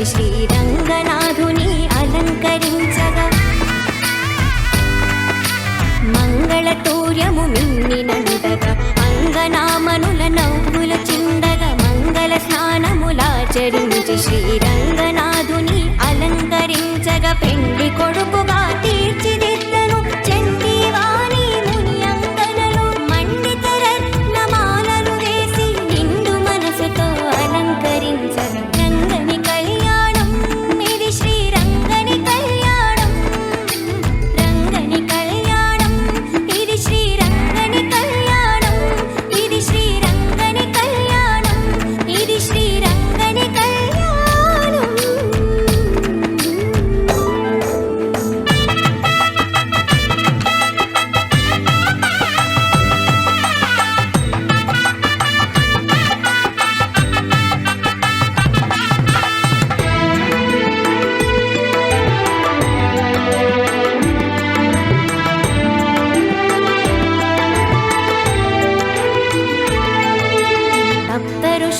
వచ్చి శ్రీరంగనాథుని అలంకరించగా. మంగళతూర్యము మిన్నినంతగా అంగనామనుల నవ్వుల చిండగ మంగళ స్నానములాచరించి శ్రీరంగనాథుని అలంకరించగా. పెండి కొడుకు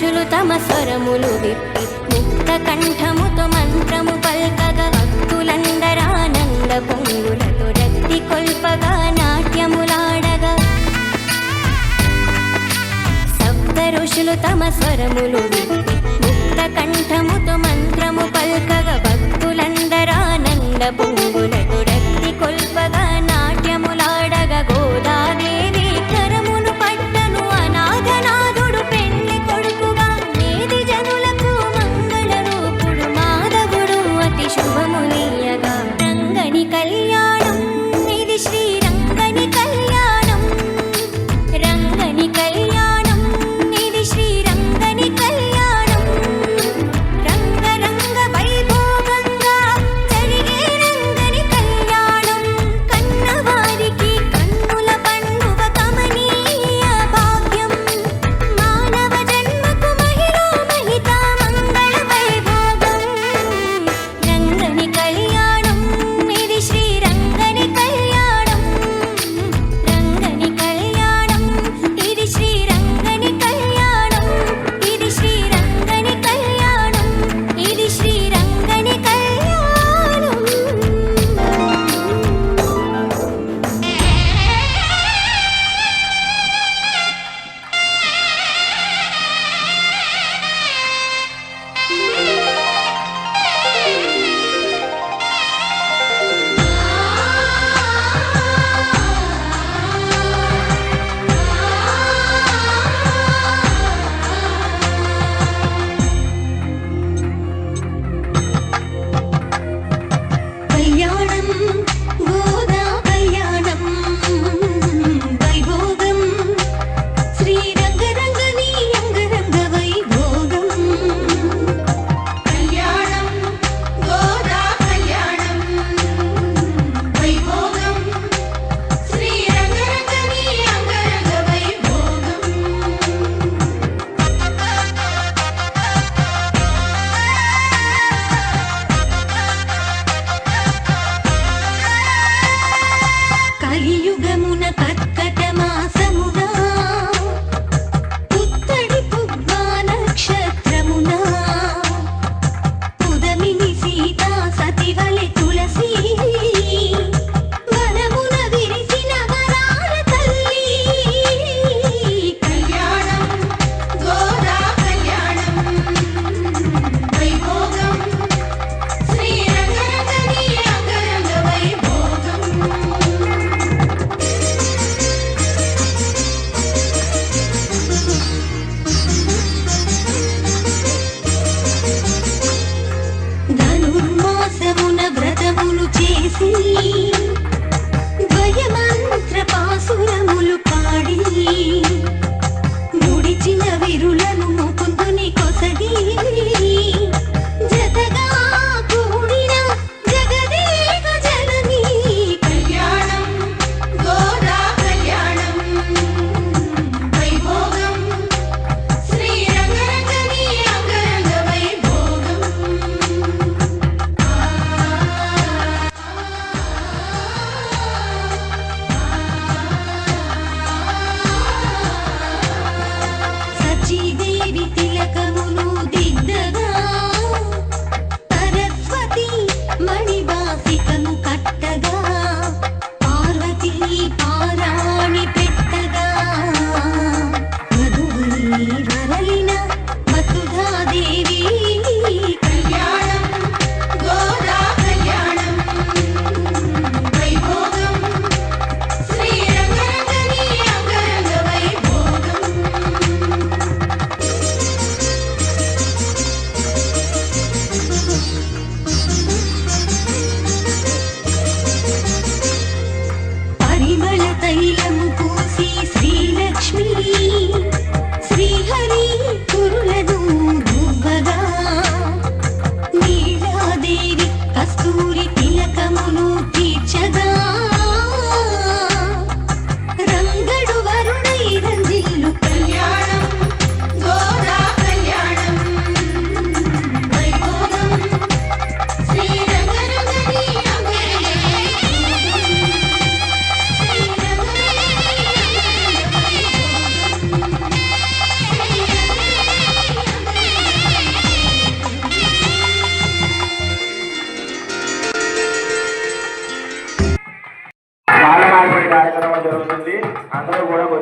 ఋషులు తమ స్వరములు విప్పి ముక్త కంఠముతో మంత్రము పల్కగా భక్తులందరానంద పొంగులతో రక్తి కొల్పగా నాట్యములాడగా. సప్త ఋషులు తమ స్వరములు విప్పి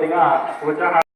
Ya, 家还